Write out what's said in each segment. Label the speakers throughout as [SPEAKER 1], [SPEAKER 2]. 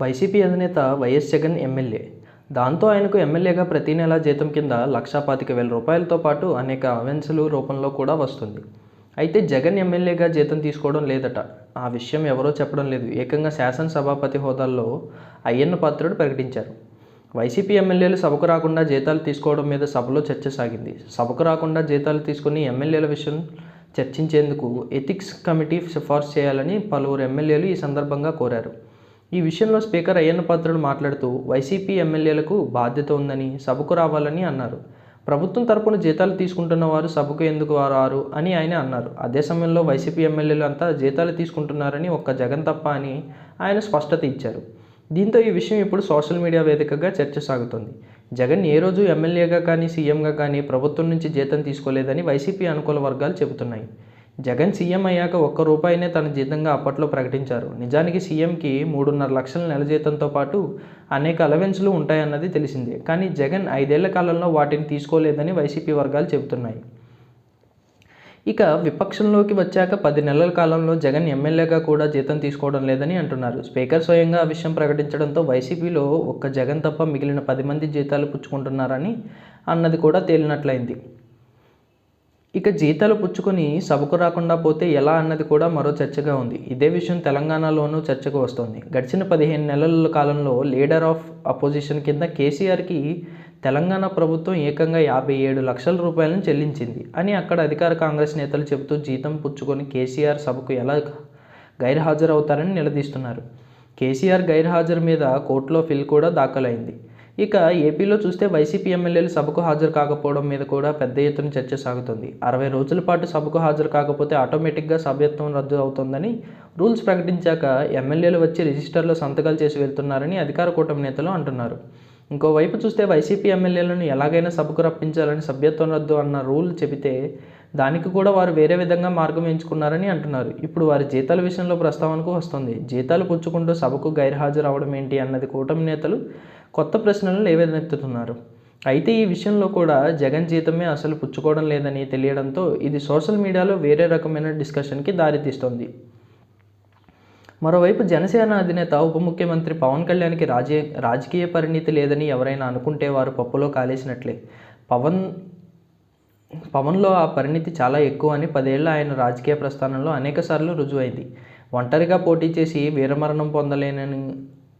[SPEAKER 1] YCP అధినేత YS Jagan MLA. దాంతో ఆయనకు ఎమ్మెల్యేగా ప్రతి నెల జీతం కింద లక్షా పాతిక వేల రూపాయలతో పాటు అనేక అవెన్సులు రూపంలో కూడా వస్తుంది. అయితే జగన్ ఎమ్మెల్యేగా జీతం తీసుకోవడం లేదట. ఆ విషయం ఎవరో చెప్పడం లేదు. ఏకంగా శాసనసభాపతి హోదాల్లో అయ్యన్న పాత్రుడు ప్రకటించారు. వైసీపీ ఎమ్మెల్యేలు సభకు రాకుండా జీతాలు తీసుకోవడం మీద సభలో చర్చ సాగింది. సభకు రాకుండా జీతాలు తీసుకుని ఎమ్మెల్యేల విషయం చర్చించేందుకు ఎథిక్స్ కమిటీ సిఫార్సు చేయాలని పలువురు ఎమ్మెల్యేలు ఈ సందర్భంగా కోరారు. ఈ విషయంలో స్పీకర్ అయ్యన్న పాత్రుడు మాట్లాడుతూ వైసీపీ ఎమ్మెల్యేలకు బాధ్యత ఉందని సభకు రావాలని అన్నారు. ప్రభుత్వం తరపున జీతాలు తీసుకుంటున్న వారు సభకు ఎందుకు రారు అని ఆయన అన్నారు. అదే సమయంలో వైసీపీ ఎమ్మెల్యేలు అంతా జీతాలు తీసుకుంటున్నారని ఒక్క జగన్ తప్ప అని ఆయన స్పష్టత ఇచ్చారు. దీంతో ఈ విషయం ఇప్పుడు సోషల్ మీడియా వేదికగా చర్చ సాగుతుంది. జగన్ ఏ రోజు ఎమ్మెల్యేగా కానీ సీఎంగా కానీ ప్రభుత్వం నుంచి జీతం తీసుకోలేదని వైసీపీ అనుకూల వర్గాలు చెబుతున్నాయి. జగన్ సీఎం అయ్యాక ఒక్క రూపాయినే తన జీతంగా అప్పట్లో ప్రకటించారు. నిజానికి సీఎంకి మూడున్నర లక్షల నెల జీతంతో పాటు అనేక అలవెన్స్లు ఉంటాయన్నది తెలిసిందే. కానీ జగన్ ఐదేళ్ళ కాలంలో వాటిని తీసుకోలేదని వైసీపీ వర్గాలు చెబుతున్నాయి. ఇక విపక్షంలోకి వచ్చాక పది నెలల కాలంలో జగన్ ఎమ్మెల్యేగా కూడా జీతం తీసుకోవడం లేదని అంటున్నారు. స్పీకర్ స్వయంగా ఆ విషయం ప్రకటించడంతో వైసీపీలో ఒక్క జగన్ తప్ప మిగిలిన పది మంది జీతాలు పుచ్చుకుంటున్నారని అన్నది కూడా తేలినట్లయింది. ఇక జీతాలు పుచ్చుకొని సభకు రాకుండా పోతే ఎలా అన్నది కూడా మరో చర్చగా ఉంది. ఇదే విషయం తెలంగాణలోనూ చర్చకు వస్తోంది. గడిచిన పదిహేను నెలల కాలంలో లీడర్ ఆఫ్ అపోజిషన్ కింద కేసీఆర్కి తెలంగాణ ప్రభుత్వం ఏకంగా యాభై ఏడు లక్షల రూపాయలను చెల్లించింది అని అక్కడ అధికార కాంగ్రెస్ నేతలు చెబుతూ జీతం పుచ్చుకొని కేసీఆర్ సభకు ఎలా గైర్హాజరవుతారని నిలదీస్తున్నారు. కేసీఆర్ గైర్హాజరు మీద కోర్టులో ఫిల్ కూడా దాఖలైంది. ఇక ఏపీలో చూస్తే వైసీపీ ఎమ్మెల్యేలు సభకు హాజరు కాకపోవడం మీద కూడా పెద్ద ఎత్తున చర్చ సాగుతుంది. అరవై రోజుల పాటు సభకు హాజరు కాకపోతే ఆటోమేటిక్గా సభ్యత్వం రద్దు అవుతుందని రూల్స్ ప్రకటించాక ఎమ్మెల్యేలు వచ్చి రిజిస్టర్లో సంతకాలు చేసి వెళ్తున్నారని అధికార కూటమి నేతలు అంటున్నారు. ఇంకోవైపు చూస్తే వైసీపీ ఎమ్మెల్యేలను ఎలాగైనా సభకు రప్పించాలని సభ్యత్వం రద్దు అన్న రూల్ చెబితే దానికి కూడా వారు వేరే విధంగా మార్గం ఎంచుకున్నారని అంటున్నారు. ఇప్పుడు వారి జీతాల విషయంలో ప్రస్తావనకు వస్తుంది. జీతాలు పుచ్చుకుంటూ సభకు గైర్హాజరు అవడం ఏంటి అన్నది కూటమి నేతలు కొత్త ప్రశ్నలు లేవనెత్తుతున్నారు. అయితే ఈ విషయంలో కూడా జగన్ జీతమే అసలు పుచ్చుకోవడం లేదని తెలియడంతో ఇది సోషల్ మీడియాలో వేరే రకమైన డిస్కషన్కి దారితీస్తోంది. మరోవైపు జనసేన అధినేత ఉప ముఖ్యమంత్రి పవన్ కళ్యాణ్కి రాజే రాజకీయ పరిణితి లేదని ఎవరైనా అనుకుంటే వారు పప్పులో కాలేసినట్లే. పవన్ పవన్లో ఆ పరిణితి చాలా ఎక్కువ అని పదేళ్ళ ఆయన రాజకీయ ప్రస్థానంలో అనేకసార్లు రుజువైంది. ఒంటరిగా పోటీ చేసి వీరమరణం పొందలేనని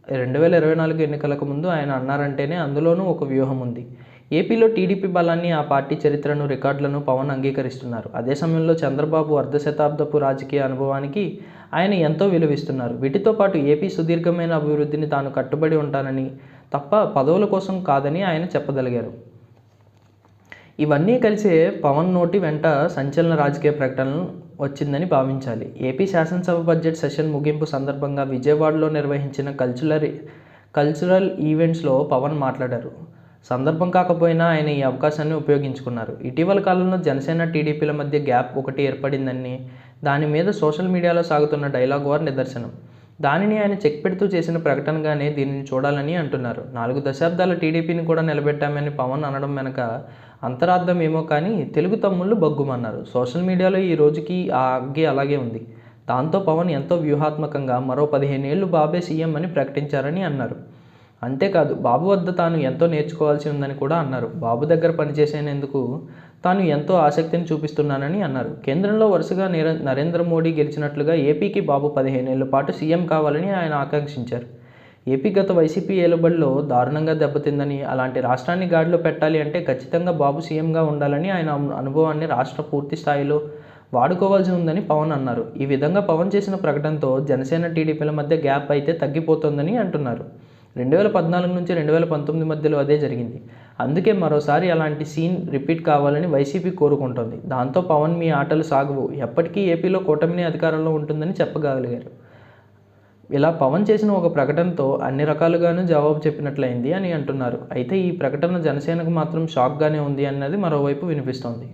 [SPEAKER 1] రెండు వేల ఇరవై నాలుగు ఎన్నికలకు ముందు ఆయన అన్నారంటేనే అందులోనూ ఒక వ్యూహం ఉంది. ఏపీలో టీడీపీ బలాన్ని ఆ పార్టీ చరిత్రను రికార్డులను పవన్ అంగీకరిస్తున్నారు. అదే సమయంలో చంద్రబాబు అర్ధ శతాబ్దపు రాజకీయ అనుభవానికి ఆయన ఎంతో విలువిస్తున్నారు. వీటితో పాటు ఏపీ సుదీర్ఘమైన అభివృద్ధిని తాను కట్టుబడి ఉంటానని తప్ప పదవుల కోసం కాదని ఆయన చెప్పగలిగారు. ఇవన్నీ కలిసే పవన్ నోటి వెంట సంచలన రాజకీయ ప్రకటనలు వచ్చిందని భావించాలి. ఏపీ శాసనసభ బడ్జెట్ సెషన్ ముగింపు సందర్భంగా విజయవాడలో నిర్వహించిన కల్చరల్ కల్చరల్ ఈవెంట్స్లో పవన్ మాట్లాడారు. సందర్భం కాకపోయినా ఆయన ఈ అవకాశాన్ని ఉపయోగించుకున్నారు. ఇటీవల కాలంలో జనసేన టీడీపీల మధ్య గ్యాప్ ఒకటి ఏర్పడిందని దాని మీద సోషల్ మీడియాలో సాగుతున్న డైలాగ్ వార్ నిదర్శనం. దానిని ఆయన చెక్ పెడుతూ చేసిన ప్రకటనగానే దీనిని చూడాలని అంటున్నారు. నాలుగు దశాబ్దాల టీడీపీని కూడా నిలబెట్టామని పవన్ అనడం వెనక అంతరార్థం ఏమో కానీ తెలుగు తమ్ముళ్ళు బగ్గుమన్నారు. సోషల్ మీడియాలో ఈ రోజుకి ఆ అగ్గి అలాగే ఉంది. దాంతో పవన్ ఎంతో వ్యూహాత్మకంగా మరో పదిహేను ఏళ్ళు బాబే సీఎం అని ప్రకటించారని అన్నారు. అంతేకాదు బాబు వద్ద తాను ఎంతో నేర్చుకోవాల్సి ఉందని కూడా అన్నారు. బాబు దగ్గర పనిచేసేందుకు తాను ఎంతో ఆసక్తిని చూపిస్తున్నానని అన్నారు. కేంద్రంలో వరుసగా నిర నరేంద్ర మోడీ గెలిచినట్లుగా ఏపీకి బాబు పదిహేనేళ్ళ పాటు సీఎం కావాలని ఆయన ఆకాంక్షించారు. ఏపీ గత వైసీపీ ఏలుబడిలో దారుణంగా దెబ్బతిందని అలాంటి రాష్ట్రాన్ని గాడిలో పెట్టాలి అంటే ఖచ్చితంగా బాబు సీఎంగా ఉండాలని ఆయన అనుభవాన్ని రాష్ట్ర పూర్తి స్థాయిలో వాడుకోవాల్సి ఉందని పవన్ అన్నారు. ఈ విధంగా పవన్ చేసిన ప్రకటనతో జనసేన టీడీపీల మధ్య గ్యాప్ అయితే తగ్గిపోతుందని అంటున్నారు. రెండు వేల పద్నాలుగు నుంచి రెండు వేల పంతొమ్మిది మధ్యలో అదే జరిగింది. అందుకే మరోసారి అలాంటి సీన్ రిపీట్ కావాలని వైసీపీ కోరుకుంటోంది. దాంతో పవన్ మీ ఆటలు సాగవు. ఎప్పటికీ ఏపీలో కూటమిని అధికారంలో ఉంటుందని చెప్పగలిగారు. ఇలా పవన్ చేసిన ఒక ప్రకటనతో అన్ని రకాలుగాను జవాబు చెప్పినట్లయింది అని అంటున్నారు. అయితే ఈ ప్రకటన జనసేనకు మాత్రం షాక్గానే ఉంది అన్నది మరోవైపు వినిపిస్తోంది.